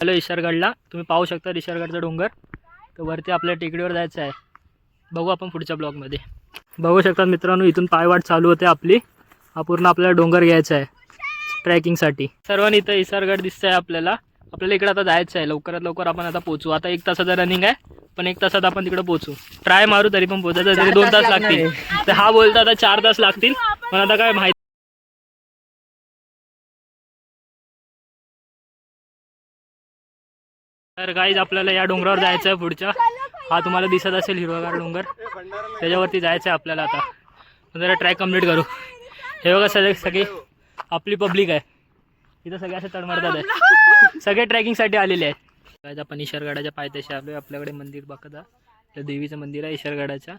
Hello ईश्वरगडला तुम्ही पाहू शकता ईश्वरगडचा डोंगर. तर वरती आपल्या टेकडीवर जायचं आहे. बघू आपण पुढच्या ब्लॉगमध्ये. बघू शकता मित्रांनो इथून पायवाट चालू होते आपली. हा पूर्ण आपल्याला डोंगर घ्यायचा आहे. ट्रॅकिंगसाठी. सर्वांनी इथं ईश्वरगड दिसतं आहे आपल्याला. आपल्याला इकडे आता जायचं आहे. लवकरात लवकर आपण आता पोचू. आता एक तासाचं रनिंग आहे पण एक तासात आपण तिकडे पोचू. ट्राय मारू तरी पण पोचायचं. तरी दोन तास लागतील. तर हा बोलता आता चार तास लागतील. पण आता काय माहिती तर काहीच आपल्याला या डोंगरावर जायचं आहे पुढच्या हा तुम्हाला दिसत असेल हिरवागार डोंगर. त्याच्यावरती जायचं आहे आपल्याला आता. जरा ट्रॅक कंप्लीट करू. हे बघा सगळे सगळी आपली पब्लिक आहे. इथं सगळे असे तडमडतात आहे. सगळे ट्रॅकिंगसाठी आलेले आहेत. गायज आपण ईश्वरगडाच्या पायथ्याशी आलो आपल्याकडे मंदिर बघता. तर देवीचं मंदिर आहे ईश्वरगडाच्या.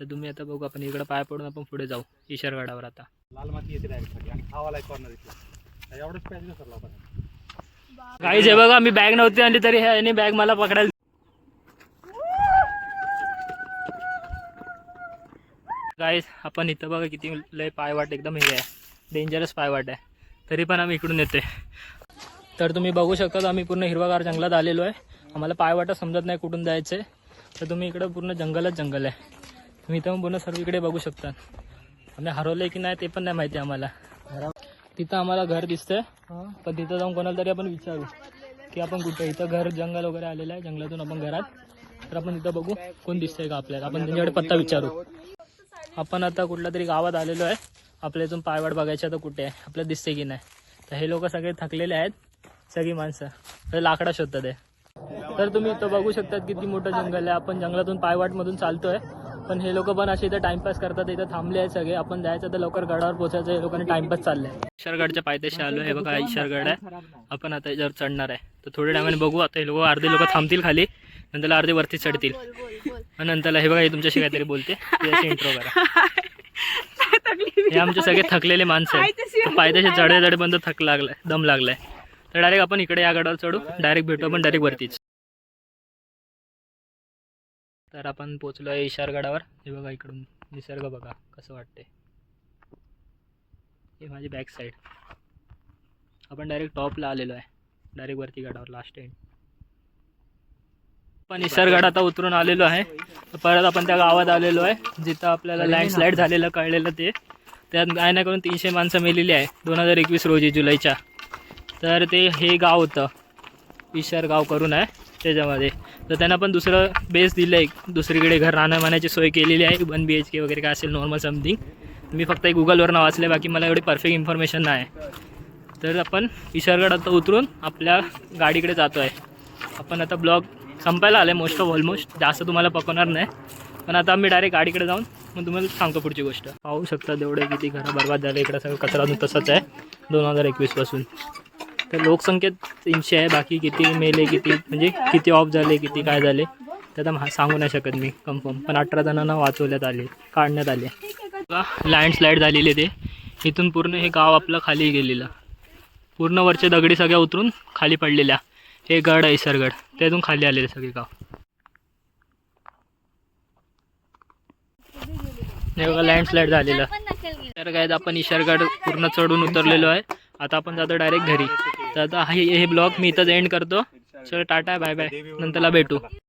तर तुम्ही आता बघू आपण इकडं पाय पडून आपण पुढे जाऊ. ईश्वरगडावर आता. लाल माती येते डायरेक्ट एवढंच पाहिजे काहीच हे बघा मी बॅग नव्हती आणि तरी ह्याने बॅग मला पकडायला गाईज आपण इथं बघा किती लय पायवाट एकदम हे आहे. डेंजरस पायवाट आहे. तरी पण आम्ही इकडून येते तर तुम्ही बघू शकता आम्ही पूर्ण हिरवागार जंगलात आलेलो आहे. आम्हाला पायवाटा समजत नाही कुठून जायचं. आहे तर तुम्ही इकडं पूर्ण जंगलच जंगल आहे. तुम्ही इथं पण पूर्ण सर्व इकडे बघू शकता. आम्ही हरवलं की नाही ते पण नाही माहिती आम्हाला. तिथं आम्हाला घर दिसतंय. पण तिथं जाऊन कोणाला तरी आपण विचारू की आपण कुठे इथं घर जंगल वगैरे आलेलं आहे. जंगलातून आपण घरात. तर आपण तिथं बघू कोण दिसतंय का आपल्याला. आपण त्यांच्याकडे पत्ता विचारू. आपण आता कुठल्या तरी गावात आलेलो आहे. आपल्या इथून पायवाट बघायची आता कुठे आहे. आपल्याला दिसते की नाही. तर हे लोक सगळे थकलेले आहेत. सगळी माणसं. तर लाकडा शोधतात आहे तर तुम्ही इथं बघू शकतात किती मोठं जंगल आहे. आपण जंगलातून पायवाटमधून चालतोय. पण हे लोक पण असे इथं टाइमपास करतात इथं थांबले आहेत सगळे. आपण जायचं तर लवकर गडावर पोहोचायचं हे लोकांनी टाइमपास चाललंय. ईश्वरगडच्या पायथ्याशी आलो हे बघा ईश्वरगड आहे. आपण आता याच्यावर चढणार आहे. तर थोड्या टायमाने बघू. आता हे लोक अर्धे लोक थांबतील खाली. नंतर अर्धे वरती चढतील. आणि नंतर हे बघा हे तुमच्याशी काहीतरी बोलते. इंट्रो करा. हे आमचे सगळे थकलेले माणसं आहेत. पायथ्याशी चढे चढे बंद थक लागलाय दम लागलाय. तर डायरेक्ट आपण इकडे या गडावर चढू. डायरेक्ट भेटू आपण डायरेक्ट वरतीच. तर आपण पोचलो आहे इशारगडावर. हे बघा इकडून. निसर्ग बघा कसं वाटते हे माझी बॅक साईड आपण डायरेक्ट टॉपला आलेलो आहे. डायरेक्ट वरती गडावर लास्ट एंड आपण निसर्गड आता उतरून आलेलो आहे. तर परत आपण त्या गावात आलेलो आहे. जिथं आपल्याला लँडस्लाईड झालेलं कळलेलं ते. त्यात काय नाही करून तीनशे माणसं मेलेली आहे. दोन हजार एकवीस रोजी जुलैच्या. तर ते हे गाव होतं. ईशर गाव करून आहे त्याच्यामध्ये. तर त्यांना पण दुसरं बेस दिलं आहे दुसरीकडे घर राहणं म्हणायची सोय केलेली आहे. वन बी एच के वगैरे काय असेल नॉर्मल समथिंग मी फक्त एक गुगलवरनं वाचले बाकी मला एवढी परफेक्ट इन्फॉर्मेशन नाही. तर आपण ईश्वरगड आता उतरून आपल्या गाडीकडे जातो आहे आपण आता ब्लॉग संपायला आलं आहे मोस्ट ऑफ ऑलमोस्ट जास्त तुम्हाला पकवणार नाही. पण आता आम्ही डायरेक्ट गाडीकडे जाऊन मग तुम्हाला सांगतो पुढची गोष्ट. पाहू शकता तेवढे किती घरं बर्बाद झाले. इकडं सगळं कचरा अजून तसंच आहे. दोन हजार एकवीसपासून तर लोकसंख्येत तीनशे आहे बाकी किती मेले किती म्हणजे किती ऑफ झाले किती काय झाले ते आता सांगू नाही शकत मी कन्फर्म पण अठरा जणांना वाचवण्यात आले काढण्यात आले. लँडस्लाईड झालेले ते. इथून पूर्ण हे गाव आपलं खाली गेलेलं. पूर्ण वरचे दगडी सगळ्या उतरून खाली पडलेल्या. हे गड आहे सरगड त्यातून खाली आलेले सगळे गाव. हे बघा लँडस्लाईड झालेलं. तर काय आपण ईश्वरगड पूर्ण चढून उतरलेलो आहे. आता आपण जातो डायरेक्ट घरी. तर आता हे हे ब्लॉग मी इथंच एंड करतो. चल टाटा बाय बाय. नंतरला भेटू.